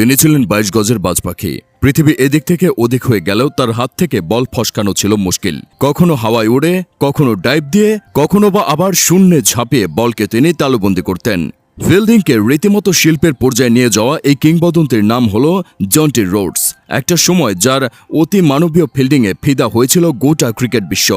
তিনি ছিলেন বাইশ গজের বাজ পাখি। পৃথিবী এদিক থেকে ওদিক হয়ে গেলেও তার হাত থেকে বল ফসকানো ছিল মুশকিল। কখনো হাওয়ায় উড়ে, কখনো ডাইভ দিয়ে, কখনো বা আবার শূন্যে ঝাঁপিয়ে বলকে তিনি তালুবন্দি করতেন। ফিল্ডিংকে রীতিমতো শিল্পের পর্যায়ে নিয়ে যাওয়া এই কিংবদন্তির নাম হল জন্টি রোডস। একটা সময় যার অতি মানবীয় ফিল্ডিংয়ে ফিদা হয়েছিল গোটা ক্রিকেট বিশ্ব।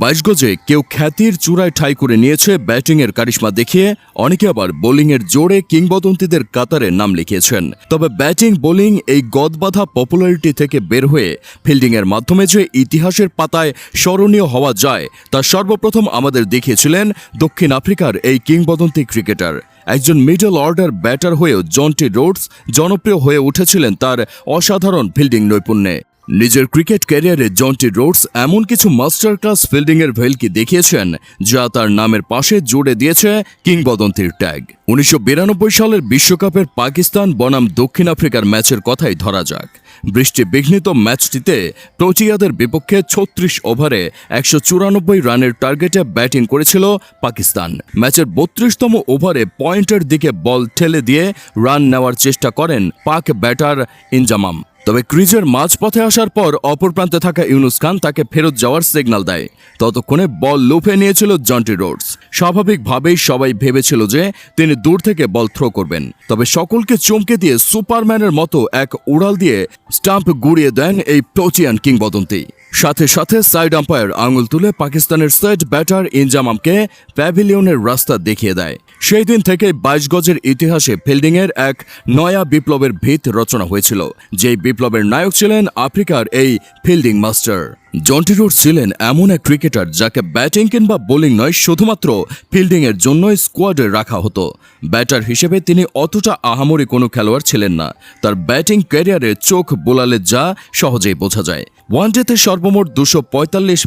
বাইশ গজে কেউ খ্যাতির চূড়ায় ঠাই করে নিয়েছে ব্যাটিংয়ের কারিশমা দেখিয়ে অনেকে আবার বোলিংয়ের জোরে কিংবদন্তিদের কাতারে নাম লিখিয়েছেন। তবে ব্যাটিং, বোলিং এই গদবাধা পপুলারিটি থেকে বের হয়ে ফিল্ডিংয়ের মাধ্যমে যে ইতিহাসের পাতায় স্মরণীয় হওয়া যায়, তা সর্বপ্রথম আমাদের দেখিয়েছিলেন দক্ষিণ আফ্রিকার এই কিংবদন্তি ক্রিকেটার। একজন মিডল অর্ডার ব্যাটার হয়েও জন্টি রোডস জনপ্রিয় হয়ে উঠেছিলেন তার অসাধারণ ফিল্ডিং নৈপুণ্যে। নিজের ক্রিকেট ক্যারিয়ারে জন্টি রোডস এমন কিছু মাস্টার ক্লাস ফিল্ডিংয়ের ভেলকি দেখিয়েছেন, যা তার নামের পাশে জুড়ে দিয়েছে কিংবদন্তির ট্যাগ। উনিশশো বিরানব্বই সালের বিশ্বকাপের পাকিস্তান বনাম দক্ষিণ আফ্রিকার ম্যাচের কথাই ধরা যাক। বৃষ্টি বিঘ্নিত ম্যাচটিতে প্রোটিয়াদের বিপক্ষে ছত্রিশ ওভারে একশো চুরানব্বই রানের টার্গেটে ব্যাটিং করেছিল পাকিস্তান। ম্যাচের বত্রিশতম ওভারে পয়েন্টের দিকে বল ঠেলে দিয়ে রান নেওয়ার চেষ্টা করেন পাক ব্যাটার ইনজামাম। তবে ক্রিজের মাঝপথে আসার পর অপর প্রান্তে থাকা ইউনুস খান তাকে ফেরত যাওয়ার সিগন্যাল দেয়। ততক্ষণে বল লুফে নিয়েছিল জন্টি রোডস। স্বাভাবিকভাবেই সবাই ভেবেছিল যে তিনি দূর থেকে বল থ্রো করবেন। তবে সকলকে চমকে দিয়ে সুপারম্যানের মতো এক উড়াল দিয়ে স্টাম্প গুড়িয়ে দেন এই প্রোচিয়ান কিংবদন্তি। সাথে সাথে সাইড আম্পায়ার আঙুল তুলে পাকিস্তানের সেট ব্যাটার ইনজামামকে প্যাভিলিয়নের রাস্তা দেখিয়ে দেয়। সেই দিন থেকে বাইশ গজের ইতিহাসে ফিল্ডিংয়ের এক নয়া বিপ্লবের ভিত রচনা হয়েছিল, যেই বিপ্লবের নায়ক ছিলেন আফ্রিকার এই ফিল্ডিং মাস্টার। জন্টি রোড ছিলেন এমন এক ক্রিকেটার যাকে ব্যাটিং কিংবা বোলিং নয়, শুধুমাত্র ফিল্ডিংয়ের জন্যই স্কোয়াডে রাখা হতো। ব্যাটার হিসেবে তিনি অতটা আহামরি কোনো খেলোয়াড় ছিলেন না। তার ব্যাটিং ক্যারিয়ারে চোখ বোলালে যা, সহজেই বোঝা যায়। ওয়ানডেতে সর্বমোট দুশো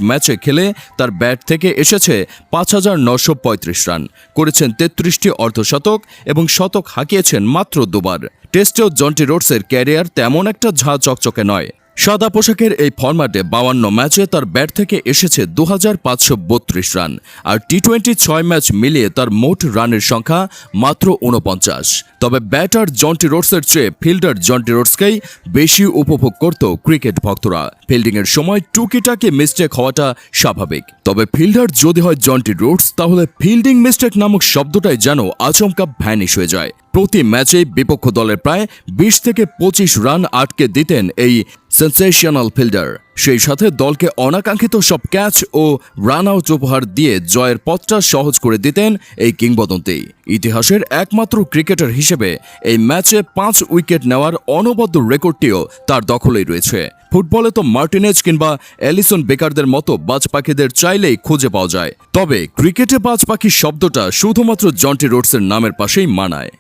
ম্যাচে খেলে তার ব্যাট থেকে এসেছে পাঁচ হাজার নশো রান। করেছেন তেত্রিশটি অর্ধশতক এবং শতক হাঁকিয়েছেন মাত্র দুবার। টেস্টেও জন্টি রোডসের ক্যারিয়ার তেমন একটা ঝাঁ চকচকে নয়। সাদা পোশাকের এই ফরম্যাটে বাউান্ন ম্যাচে তার ব্যাট থেকে এসেছে দু হাজার পাঁচশো বত্রিশ রান, আর টি টোয়েন্টি ছয় ম্যাচ মিলিয়ে তার মোট রানের সংখ্যা মাত্র উনপঞ্চাশ তবে ব্যাটার জন্টি রোডসের চেয়ে ফিল্ডার জন্টি রোডসকেই বেশি উপভোগ করত ক্রিকেট ভক্তরা। ফিল্ডিংয়ের সময় টুকিটাকি মিস্টেক হওয়াটা স্বাভাবিক। তবে ফিল্ডার যদি হয় জন্টি রোডস, তাহলে ফিল্ডিং মিস্টেক নামক শব্দটাই যেন আচমকা ভ্যানিশ হয়ে যায়। প্রতি ম্যাচে বিপক্ষ দলের প্রায় বিশ থেকে পঁচিশ রান আটকে দিতেন এই সেন্সেশনাল ফিল্ডার সেই সাথে দলকে অনাকাঙ্ক্ষিত সব ক্যাচ ও রান আউট উপহার দিয়ে জয়ের পথটা সহজ করে দিতেন এই কিংবদন্তি। ইতিহাসের একমাত্র ক্রিকেটার হিসেবে এই ম্যাচে পাঁচ উইকেট নেওয়ার অনবদ্য রেকর্ডটিও তার দখলেই রয়েছে। ফুটবলে তো মার্টিনেজ কিংবা অ্যালিসন বেকারদের মতো বাজ পাখিদের চাইলেই খুঁজে পাওয়া যায়। তবে ক্রিকেটে বাজ পাখি শব্দটা শুধুমাত্র জন্টি রোডসের নামের পাশেই মানায়।